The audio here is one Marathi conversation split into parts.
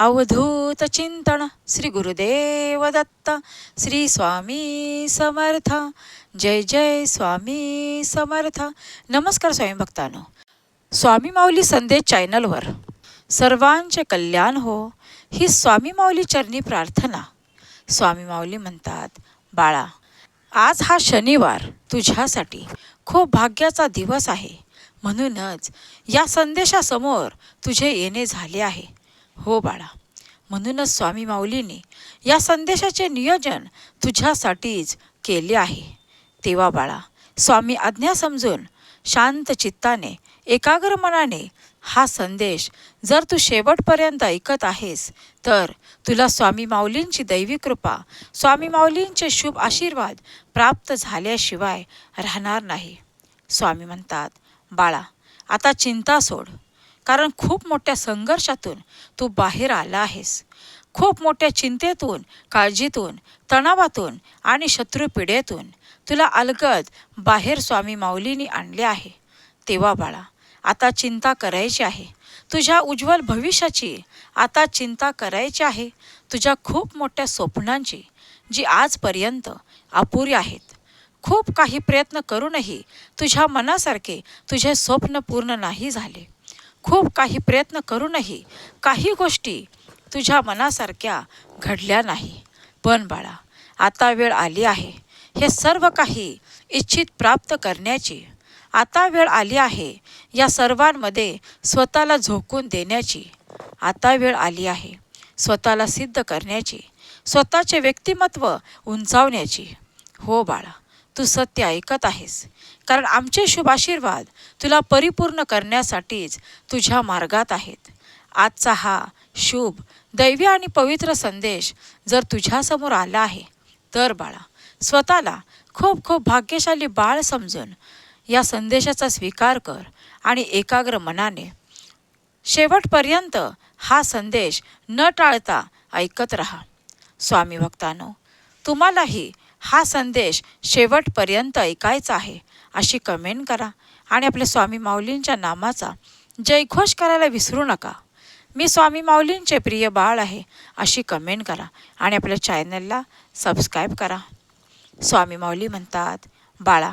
अवधूत चिंतन श्री गुरुदेव दत्त श्री स्वामी समर्थ. जय जय स्वामी समर्थ. नमस्कार स्वामी भक्तानो. स्वामी माऊली संदेश चॅनलवर सर्वांचे कल्याण हो ही स्वामी माऊली चरणी प्रार्थना. स्वामी माऊली म्हणतात बाळा आज हा शनिवार तुझ्यासाठी खूप भाग्याचा दिवस आहे. म्हणूनच या संदेशासमोर तुझे येणे झाले आहे. हो बाळा म्हणूनच स्वामी माऊलीने या संदेशाचे नियोजन तुझ्यासाठीच केले आहे. तेव्हा बाळा स्वामी आज्ञा समजून शांत चित्ताने एकाग्र मनाने हा संदेश जर तू शेवटपर्यंत ऐकत आहेस तर तुला स्वामी माऊलींची दैवी कृपा स्वामी माऊलींचे शुभ आशीर्वाद प्राप्त झाल्याशिवाय राहणार नाही. स्वामी म्हणतात बाळा आता चिंता सोड. कारण खूप मोठ्या संघर्षातून तू बाहेर आला आहेस. खूप मोठ्या चिंतेतून काळजीतून तणावातून आणि शत्रुपिढेतून तुला अलगद बाहेर स्वामी माऊलीने आणले आहे. तेव्हा बाळा आता चिंता करायची आहे. तुझ्या उज्ज्वल भविष्याची आता चिंता करायची आहे. तुझ्या खूप मोठ्या स्वप्नांची जी आजपर्यंत अपुरी आहेत. खूप काही प्रयत्न करूनही तुझ्या मनासारखे तुझे स्वप्न पूर्ण नाही झाले. खूप काही प्रयत्न करूनही काही गोष्टी तुझ्या मनासारख्या घडल्या नाही. पण बाळा आता वेळ आली आहे. हे सर्व काही इच्छित प्राप्त करण्याची आता वेळ आली आहे या सर्वांमध्ये स्वतःला झोकून देण्याची आता वेळ आली आहे स्वतःला सिद्ध करण्याची स्वतःचे व्यक्तिमत्व उंचावण्याची. हो बाळा तू सत्य ऐकत आहेस. कारण आमचे शुभ आशीर्वाद तुला परिपूर्ण करण्यासाठीच तुझ्या मार्गात आहेत. आजचा हा शुभ दैवी आणि पवित्र संदेश जर तुझ्यासमोर आला आहे तर बाळा स्वतःला खूप खूप भाग्यशाली बाळ समजून या संदेशाचा स्वीकार कर आणि एकाग्र मनाने शेवटपर्यंत हा संदेश न टाळता ऐकत राहा. स्वामी भक्तानो तुम्हालाही हा संदेश शेवटपर्यंत ऐकायचा आहे. अशी कमेंट करा आणि आपल्या स्वामी माऊलींच्या नामाचा जयघोष करायला विसरू नका. मी स्वामी माऊलींचे प्रिय बाळ आहे अशी कमेंट करा आणि आपल्या चॅनलला सबस्क्राईब करा. स्वामी माऊली म्हणतात बाळा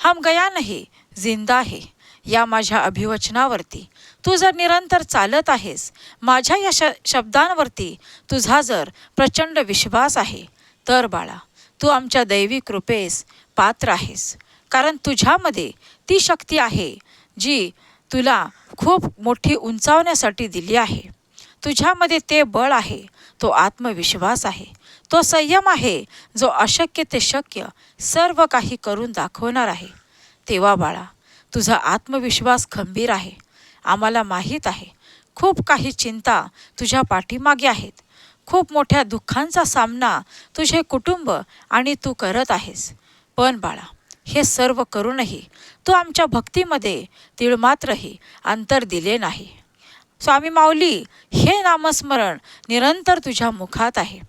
हम गया नाही जिंदा आहे. या माझ्या अभिवचनावरती तू जर निरंतर चालत आहेस माझ्या या श शब्दांवरती तुझा जर प्रचंड विश्वास आहे तर बाळा तू आमच्या दैवी कृपेस पात्र आहेस. कारण तुझ्यामध्ये ती शक्ती आहे जी तुला खूप मोठी उंचावण्यासाठी दिली आहे. तुझ्यामध्ये ते बळ आहे तो आत्मविश्वास आहे तो संयम आहे जो अशक्य ते शक्य सर्व काही करून दाखवणार आहे. तेव्हा बाळा तुझा आत्मविश्वास खंबीर आहे. आम्हाला माहीत आहे खूप काही चिंता तुझ्या पाठीमागे आहेत. खूप मोठ्या दुःखांचा सामना तुझे कुटुंब आणि तू करत आहेस. पण बाळा हे सर्व करूनही तू आमच्या भक्तीमध्ये तिळमात्रही अंतर दिले नाही. स्वामी माऊली हे नामस्मरण निरंतर तुझ्या मुखात आहे.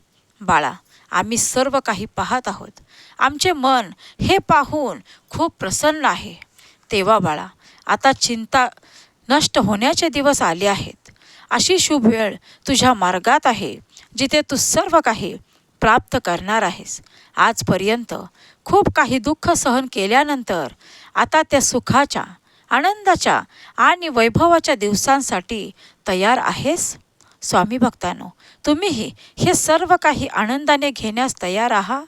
बाळा आम्ही सर्व काही पाहत आहोत. आमचे मन हे पाहून खूप प्रसन्न आहे. तेव्हा बाळा आता चिंता नष्ट होण्याचे दिवस आले आहेत. अशी शुभ वेळ तुझ्या मार्गात आहे जिथे तू सर्व काही प्राप्त करणार आहेस. आजपर्यंत खूप काही दुःख सहन केल्यानंतर आता त्या सुखाच्या आनंदाच्या आणि वैभवाच्या दिवसांसाठी तयार आहेस? स्वामी भक्तांनो तुम्हीही हे सर्व काही आनंदाने घेण्यास तयार आहात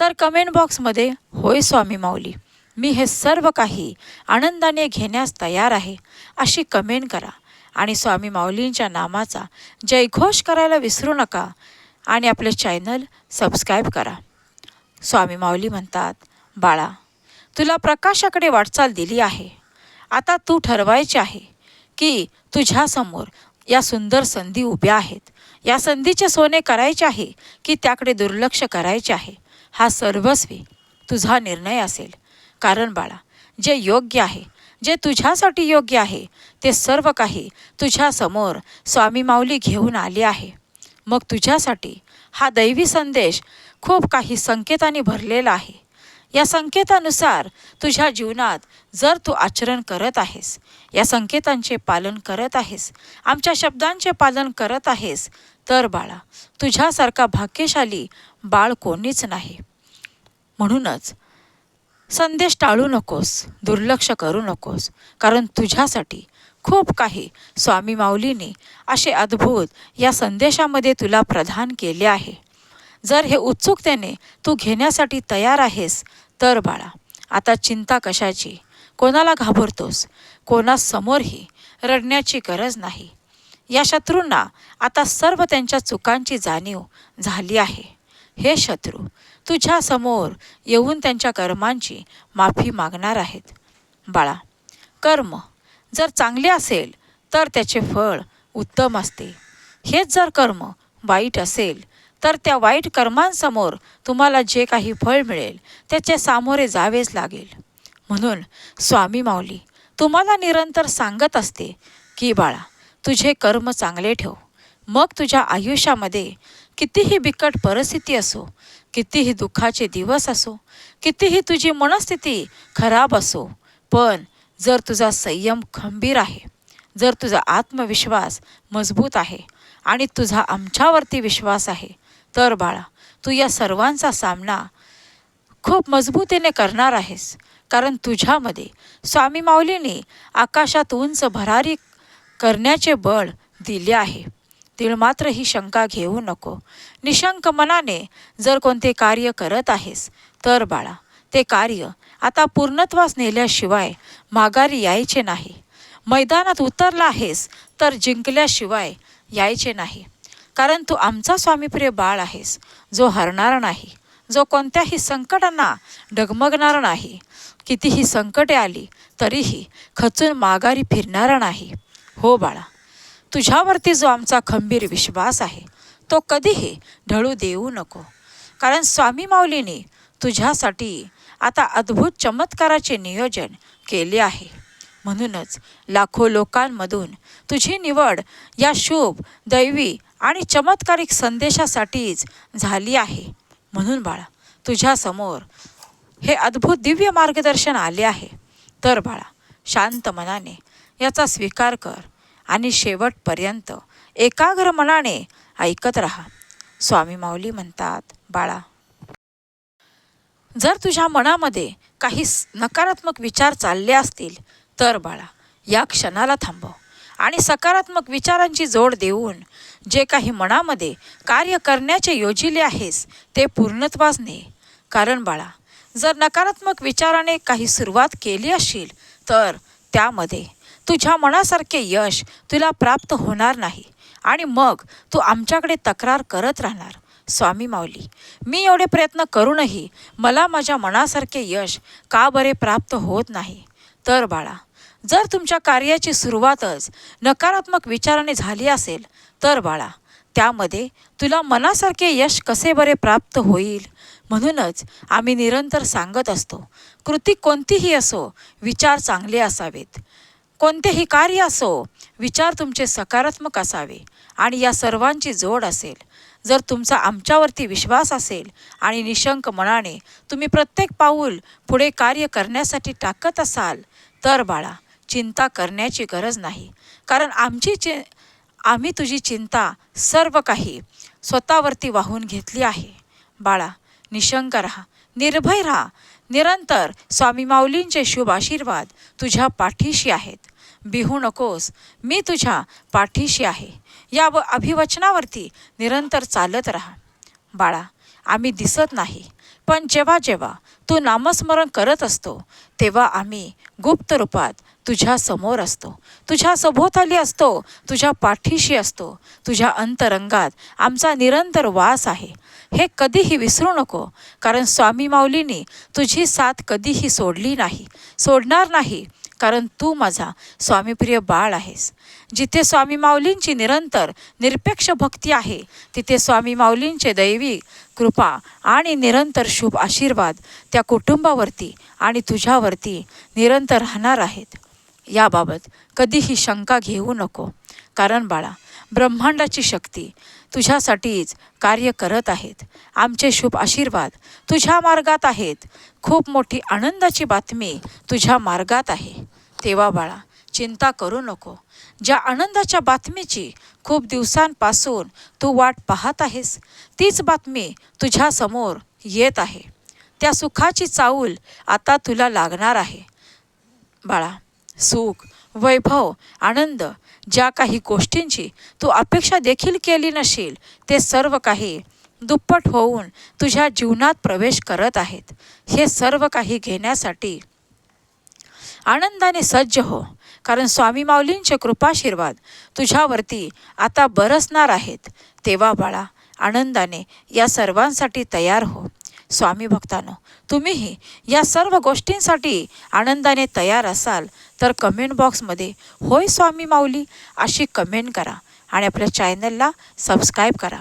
तर कमेंट बॉक्समध्ये होय स्वामी माऊली मी हे सर्व काही आनंदाने घेण्यास तयार आहे अशी कमेंट करा. आणि स्वामी माऊलींच्या नामाचा जयघोष करायला विसरू नका आणि आपले चॅनल सबस्क्राईब करा. स्वामी माऊली म्हणतात बाळा तुला प्रकाशाकडे वाटचाल दिली आहे. आता तू ठरवायचे आहे की तुझ्यासमोर या सुंदर संधी उभ्या आहेत. या संधीचे सोने करायचे आहे की त्याकडे दुर्लक्ष करायचे आहे? हा सर्वस्वी तुझा निर्णय असेल. कारण बाळा जे योग्य आहे जे तुझ्यासाठी योग्य आहे ते सर्व काही तुझ्यासमोर स्वामी माऊली घेऊन आली आहे. मग तुझ्यासाठी हा दैवी संदेश खूप काही संकेतांनी भरलेला आहे. या संकेतानुसार तुझ्या जीवनात जर तू आचरण करत आहेस या संकेतांचे पालन करत आहेस आमच्या शब्दांचे पालन करत आहेस तर बाळा तुझ्यासारखा भाग्यशाली बाळ कोणीच नाही. म्हणूनच संदेश टाळू नकोस दुर्लक्ष करू नकोस कारण तुझ्यासाठी खूप काही स्वामी माऊलीने असे अद्भुत या संदेशामध्ये तुला प्रदान केले आहे. जर हे उत्सुकतेने तू घेण्यासाठी तयार आहेस तर बाळा आता चिंता कशाची? कोणाला घाबरतोस? कोणासमोरही रडण्याची गरज नाही. या शत्रूंना आता सर्व त्यांच्या चुकांची जाणीव झाली आहे. हे शत्रू तुझ्या समोर येऊन त्यांच्या कर्मांची माफी मागणार आहेत. बाळा कर्म जर चांगले असेल तर त्याचे फळ उत्तम असते. हेच जर कर्म वाईट असेल तर त्या वाईट कर्मांसमोर तुम्हाला जे काही फळ मिळेल त्याचे सामोरे जावेच लागेल. म्हणून स्वामी माऊली तुम्हाला निरंतर सांगत असते की बाळा तुझे कर्म चांगले ठेव. मग तुझ्या आयुष्यामध्ये कितीही बिकट परिस्थिती असो कितीही दुःखाचे दिवस असो कितीही तुझी मनस्थिती खराब असो पण जर तुझा संयम खंबीर आहे जर तुझा आत्मविश्वास मजबूत आहे आणि तुझा आमच्यावरती विश्वास आहे तर बाळा तू या सर्वांचा सामना खूप मजबूतीने करणार आहेस. कारण तुझ्यामध्ये स्वामी माऊलीने आकाशात उंच भरारी करण्याचे बळ दिले आहे. तिळ मात्र ही शंका घेऊ नको. निशंक मनाने जर कोणते कार्य करत आहेस तर बाळा ते कार्य आता पूर्णत्वास नेल्याशिवाय माघारी यायचे नाही. मैदानात उतरला आहेस तर जिंकल्याशिवाय यायचे नाही. कारण तू आमचा स्वामीप्रिय बाळ आहेस. जो हरणारा नाही जो कोणत्याही संकटांना डगमगणार नाही. कितीही संकटे आली तरीही खचून माघारी फिरणार नाही. हो बाळा तुझ्यावरती जो आमचा खंबीर विश्वास आहे तो कधीही ढळू देऊ नको. कारण स्वामी माऊलीने तुझ्यासाठी आता अद्भुत चमत्काराचे नियोजन केले आहे. म्हणूनच लाखो लोकांमधून तुझी निवड या शुभ दैवी आणि चमत्कारिक संदेशासाठीच झाली आहे. म्हणून बाळा तुझ्यासमोर हे अद्भुत दिव्य मार्गदर्शन आले आहे. तर बाळा शांत मनाने याचा स्वीकार कर आणि शेवटपर्यंत एकाग्र मनाने ऐकत राहा. स्वामी माऊली म्हणतात बाळा जर तुझ्या मनामध्ये काही नकारात्मक विचार चालले असतील तर बाळा या क्षणाला थांबव आणि सकारात्मक विचारांची जोड देऊन जे काही मनामध्ये कार्य करण्याचे योजिले आहेस ते पूर्णत्वास ने. कारण बाळा जर नकारात्मक विचाराने काही सुरुवात केली असेल तर त्यामध्ये तुझ्या मनासारखे यश तुला प्राप्त होणार नाही आणि मग तू आमच्याकडे तक्रार करत राहणार. स्वामी माऊली मी एवढे प्रयत्न करूनही मला माझ्या मनासारखे यश का बरे प्राप्त होत नाही? तर बाळा जर तुमच्या कार्याची सुरुवातच नकारात्मक विचाराने झाली असेल तर बाळा. त्यामध्ये तुला मनासारखे यश कसे बरे प्राप्त होईल? म्हणूनच आम्ही निरंतर सांगत असतो कृती कोणतीही असो विचार चांगले असावेत. कोणतेही कार्य असो विचार तुमचे सकारात्मक असावे आणि या सर्वांची जोड असेल. जर तुमचा आमच्यावरती विश्वास असेल आणि निशंक मनाने तुम्ही प्रत्येक पाऊल पुढे कार्य करण्यासाठी टाकत असाल तर बाळा चिंता करण्याची गरज नाही. कारण आमची चि आम्ही तुझी चिंता सर्व काही स्वतःवरती वाहून घेतली आहे. बाळा निशंक राहा निर्भय राहा. निरंतर स्वामी माऊलींचे शुभ आशीर्वाद तुझ्या पाठीशी आहेत. बिहू नकोस मी तुझ्या पाठीशी आहे. या व अभिवचनावरती निरंतर चालत राहा. बाळा आम्ही दिसत नाही. पण जेव्हा जेव्हा तू नामस्मरण करत असतो तेव्हा आम्ही गुप्त रूपात तुझ्या समोर असतो. तुझ्या सभोवताली असतो तुझ्या पाठीशी असतो तुझ्या अंतरंगात आमचा निरंतर वास आहे. हे कधीही विसरू नको कारण स्वामी माऊलीने तुझी साथ कधीही सोडली नाही. सोडणार नाही कारण तू माझा स्वामीप्रिय बाळ आहेस. जिथे स्वामी माऊलींची निरंतर निरपेक्ष भक्ती आहे तिथे स्वामी माऊलींचे दैवी कृपा आणि निरंतर शुभ आशीर्वाद त्या कुटुंबावरती आणि तुझ्यावरती निरंतर राहणार आहेत. याबाबत कधीही शंका घेऊ नको. कारण बाळा ब्रह्मांडाची शक्ती तुझ्यासाठीच कार्य करत आहेत. आमचे शुभ आशीर्वाद तुझ्या मार्गात आहेत. खूप मोठी आनंदाची बातमी तुझ्या मार्गात आहे. तेव्हा बाळा चिंता करू नको. ज्या आनंदाच्या बातमीची खूप दिवसांपासून तू वाट पाहत आहेस तीच बातमी तुझ्यासमोर येत आहे. त्या सुखाची चाऊल आता तुला लागणार आहे. बाळा सुख वैभव आनंद ज्या काही गोष्टींची तू अपेक्षा देखील केली नशील ते सर्व काही दुप्पट होऊन तुझ्या जीवनात प्रवेश करत आहेत. हे सर्व काही घेण्यासाठी आनंदाने सज्ज हो. कारण स्वामी माऊलींचे कृपाशीर्वाद तुझ्यावरती आता बरसणार आहेत. तेव्हा बाळा आनंदाने या सर्वांसाठी तयार हो. स्वामी भक्तानो तुम्हीही या सर्व गोष्टींसाठी आनंदाने तयार असाल तर कमेंट बॉक्समध्ये होय स्वामी माऊली अशी कमेंट करा आणि आपल्या चॅनलला सबस्क्राईब करा.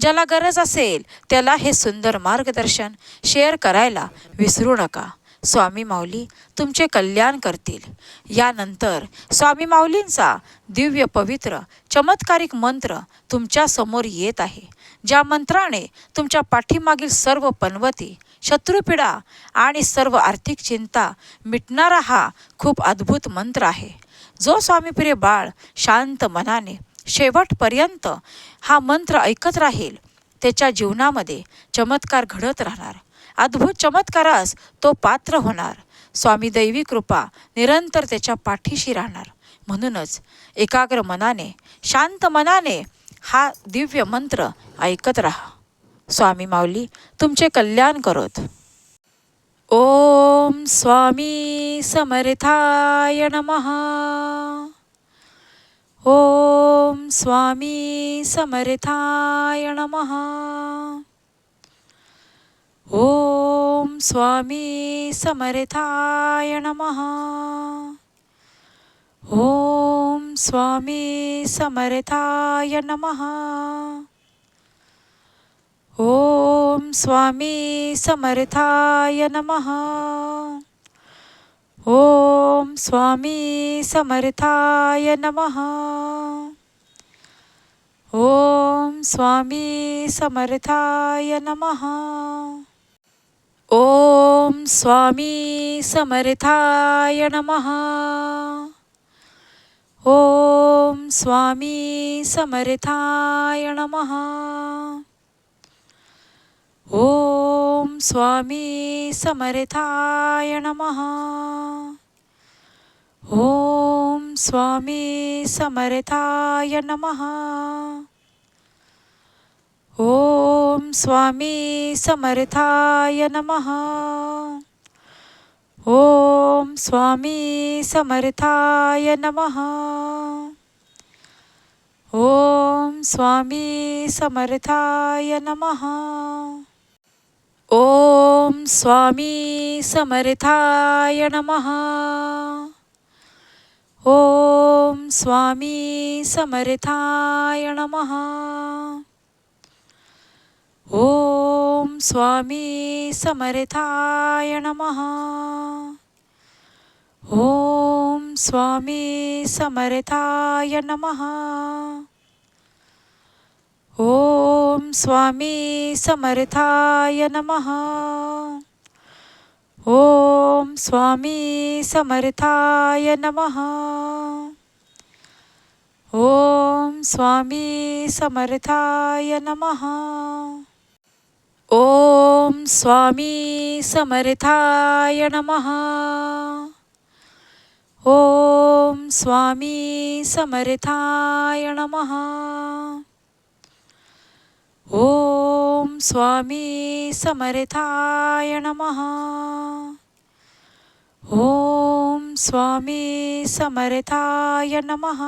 ज्याला गरज असेल त्याला हे सुंदर मार्गदर्शन शेअर करायला विसरू नका. स्वामी माऊली तुमचे कल्याण करतील. यानंतर स्वामी माऊलींचा दिव्य पवित्र चमत्कारिक मंत्र तुमच्यासमोर येत आहे. ज्या मंत्राने तुमच्या पाठीमागील सर्व पनवती शत्रुपीडा आणि सर्व आर्थिक चिंता मिटणारा हा खूप अद्भुत मंत्र आहे. जो स्वामीप्रिय बाळ शांत मनाने शेवटपर्यंत हा मंत्र ऐकत राहील त्याच्या जीवनामध्ये चमत्कार घडत राहणार. अद्भुत चमत्कारास तो पात्र होणार. स्वामी दैवी कृपा निरंतर त्याच्या पाठीशी राहणार. म्हणूनच एकाग्र मनाने शांत मनाने हा दिव्य मंत्र ऐकत राहा. स्वामी माऊली तुमचे कल्याण करोत. ओम स्वामी समर्थाय नमः. ओम स्वामी समर्थाय नमः. ओम स्वामी समर्थाय नमः। ओम स्वामी समर्थाय नमः। ओम स्वामी समर्थाय नमः। ओम स्वामी समर्थाय नमः। ओम स्वामी समर्थाय नमः। ओम स्वामी समर्थाय नमः। ओम स्वामी समर्थाय नमः। ओम स्वामी समर्थाय नमः। ओम स्वामी समर्थाय नमः। ओम स्वामी समर्थाय नमः। ओम स्वामी समर्थाय नमः। ओम स्वामी समर्थाय नमः। ओम स्वामी समर्थाय नमः। ओम स्वामी समर्थाय नमः। ओम स्वामी समर्थाय नमः। ओम स्वामी समर्थाय नमः। ओम स्वामी समर्थाय नमः। ओम स्वामी समर्थाय नमः। ओम स्वामी समर्थाय नमः। ओम स्वामी समर्थाय नमः। ओम स्वामी समर्थाय नमः। ओम स्वामी समर्थाय नमः। ओम स्वामी समर्थाय नमः।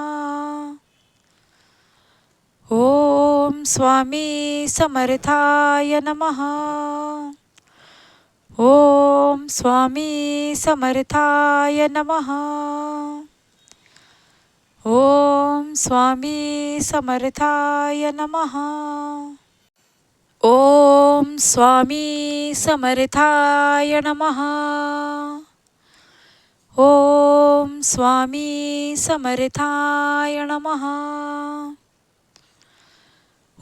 ओम स्वामी समर्थाय नमः। ओम स्वामी समर्थाय नमः। ओम स्वामी समर्थाय नमः। ओम स्वामी समर्थाय नमः। ओम स्वामी समर्थाय नमः।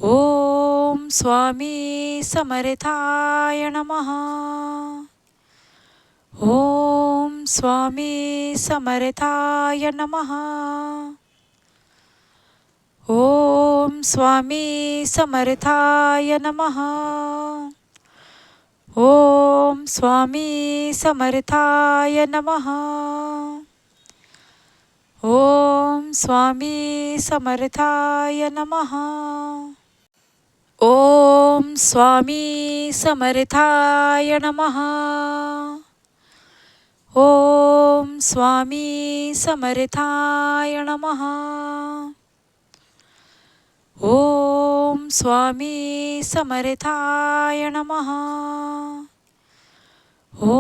ओम स्वामी समर्थाय नमः। ओम स्वामी समर्थाय नमः। ओम स्वामी समर्थाय नमः। ओम स्वामी समर्थाय नमः। ओम स्वामी समर्थाय नमः। ओम स्वामी समर्थाय नमः। ओम स्वामी समर्थाय नमः। ओम स्वामी समर्थाय नमः। ओम